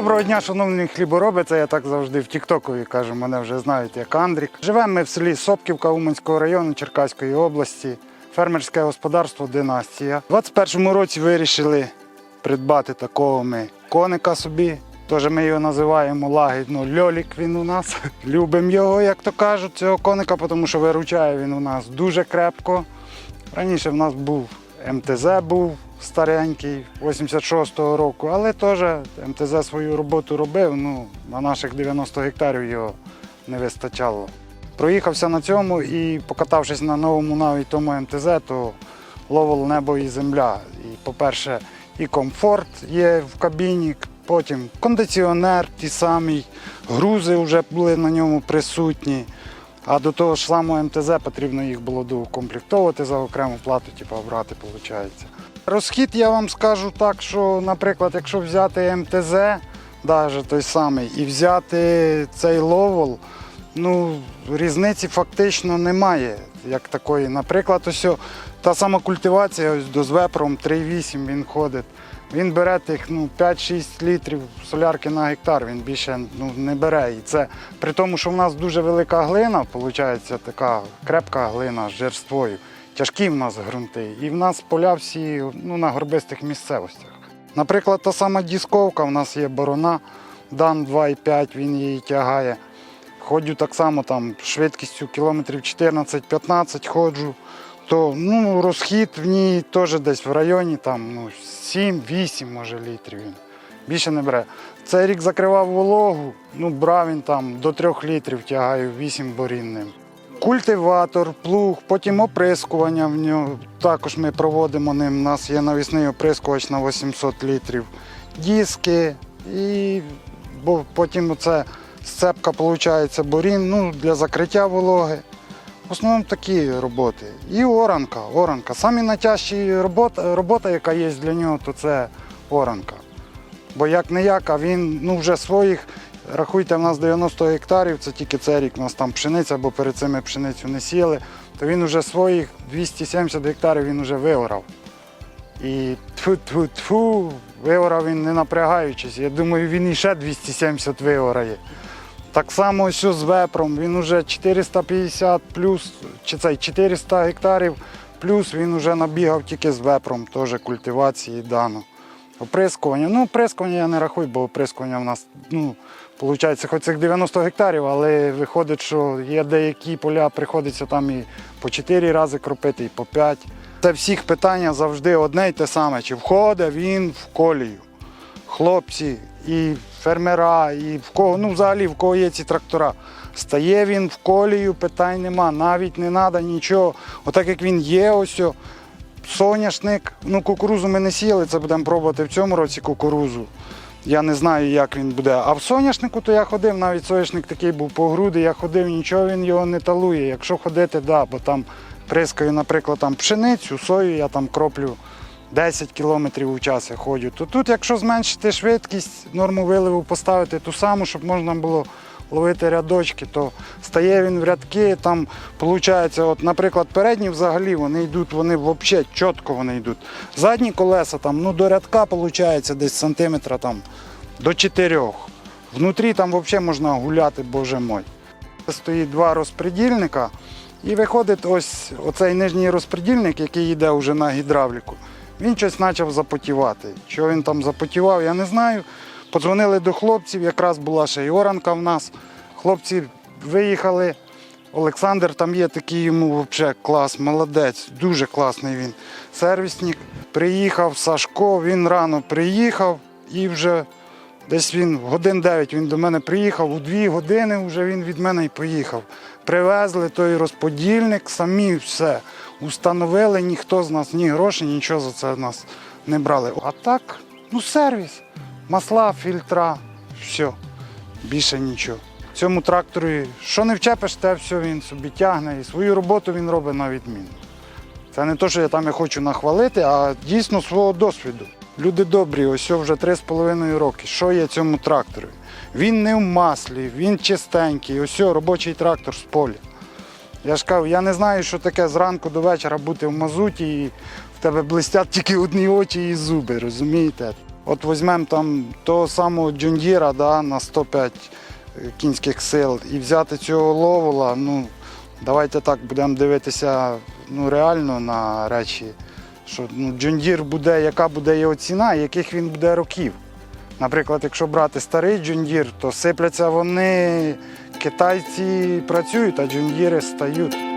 Доброго дня, шановні хлібороби. Це я так завжди в Тіктокові кажу, мене вже знають як Андрік. Живемо ми в селі Сопківка Уманського району Черкаської області. Фермерське господарство Династія. У 21-му році вирішили придбати такого ми коника собі. Теж ми його називаємо лагідно Льолік він у нас. Любимо його, як то кажуть, цього коника, тому що виручає він у нас дуже крепко. Раніше в нас був МТЗ був старенький, 86-го року, але теж МТЗ свою роботу робив, ну, на наших 90 гектарів його не вистачало. Проїхався на цьому і покатавшись на новому навіть тому МТЗ, то ловив небо і земля. І, по-перше, і комфорт є в кабіні, потім кондиціонер ті самий, грузи вже були на ньому присутні. А до того ж самого МТЗ потрібно їх було доукомплектовувати за окрему плату, типу, брати, виходить. Розхід я вам скажу так, що, наприклад, якщо взяти МТЗ, навіть той самий, і взяти цей ловол, ну, різниці фактично немає як такої. Наприклад, ось та сама культивація ось до з вепром 3,8 він ходить. Він бере тих ну, 5-6 літрів солярки на гектар, він більше ну, не бере. І це при тому, що в нас дуже велика глина, виходить, така крепка глина з жерствою. Тяжкі в нас ґрунти. І в нас поля всі ну, на горбистих місцевостях. Наприклад, та сама дісковка, в нас є борона, дан 2,5, він її тягає. Ходжу так само там швидкістю кілометрів 14-15 ходжу, то ну, розхід в ній теж десь в районі там, ну, 7-8 може літрів. Він. Більше не бере. Цей рік закривав вологу, ну, брав він там до 3 літрів тягаю, 8 борінним. Культиватор, плуг, потім оприскування в нього. Також ми проводимо ним. У нас є навісний оприскувач на 800 літрів, диски і бо потім оце сцепка, виходить, борін ну, для закриття вологи. В основному такі роботи. І оранка. оранка. Самі найтяжчі робота, робота, яка є для нього, то це оранка. Бо як не як, а він ну, вже своїх, рахуйте, в нас 90 гектарів, це тільки цей рік, у нас там пшениця, бо перед цим ми пшеницю не сіяли, то він вже своїх 270 гектарів він вже виорав. І тфу-тфу-тфу, виорав він не напрягаючись. Я думаю, він іще 270 виорає. Так само ось з вепром, він уже 450 плюс, чи цей 400 гектарів плюс він вже набігав тільки з вепром, теж культивації дано. Оприскування. Ну, оприскування я не рахую, бо оприскування в нас, ну, виходить, хоч цих 90 гектарів, але виходить, що є деякі поля, приходиться там і по 4 рази кропити, і по 5. Це всіх питання завжди одне й те саме. Чи входить він в колію? Хлопці і фермера, і в кого, ну взагалі в кого є ці трактора. Стає він в колію, питань нема, навіть не треба нічого. Отак як він є, ось соняшник. Ну, кукурузу ми не сіяли, це будемо пробувати в цьому році кукурузу. Я не знаю, як він буде. А в соняшнику то я ходив, навіть соняшник такий був по груди, я ходив, нічого він його не талує. Якщо ходити, да, бо там прискаю, наприклад, там пшеницю, сою, я там кроплю 10 кілометрів у час я ходжу. То тут, якщо зменшити швидкість, норму виливу поставити ту саму, щоб можна було ловити рядочки, то стає він в рядки, там виходить, от, наприклад, передні взагалі вони йдуть, вони взагалі чітко вони йдуть. Задні колеса там, ну, до рядка виходить десь сантиметра там, до 4. Внутрі там взагалі можна гуляти, боже мой. Стоїть два розпредільника і виходить ось оцей нижній розпредільник, який йде вже на гідравліку. Він щось почав запотівати. Що він там запотівав, я не знаю. Подзвонили до хлопців, якраз була ще й оранка в нас. Хлопці виїхали. Олександр там є такий йому взагалі клас, молодець, дуже класний він. Сервісник. Приїхав Сашко, він рано приїхав і вже десь він годин 9 він до мене приїхав, у дві години вже він від мене і поїхав. Привезли той розподільник, самі все установили, ніхто з нас ні грошей, нічого за це нас не брали. А так, ну сервіс, масла, фільтра, все, більше нічого. Цьому тракторі, що не вчепиш, те все він собі тягне і свою роботу він робить на відміну. Це не те, що я там я хочу нахвалити, а дійсно свого досвіду. Люди добрі, ось вже 3,5 роки. Що є цьому трактору? Він не в маслі, він чистенький, ось робочий трактор з поля. Я ж кажу, я не знаю, що таке зранку до вечора бути в мазуті і в тебе блистять тільки одні очі і зуби, розумієте? От візьмемо там того самого Джундіра да, на 105 кінських сил і взяти цього ловола, ну, давайте так будемо дивитися ну, реально на речі, що ну, Джундір буде, яка буде його ціна, яких він буде років. Наприклад, якщо брати старий джундір, то сипляться вони, китайці працюють, а джундіри стають.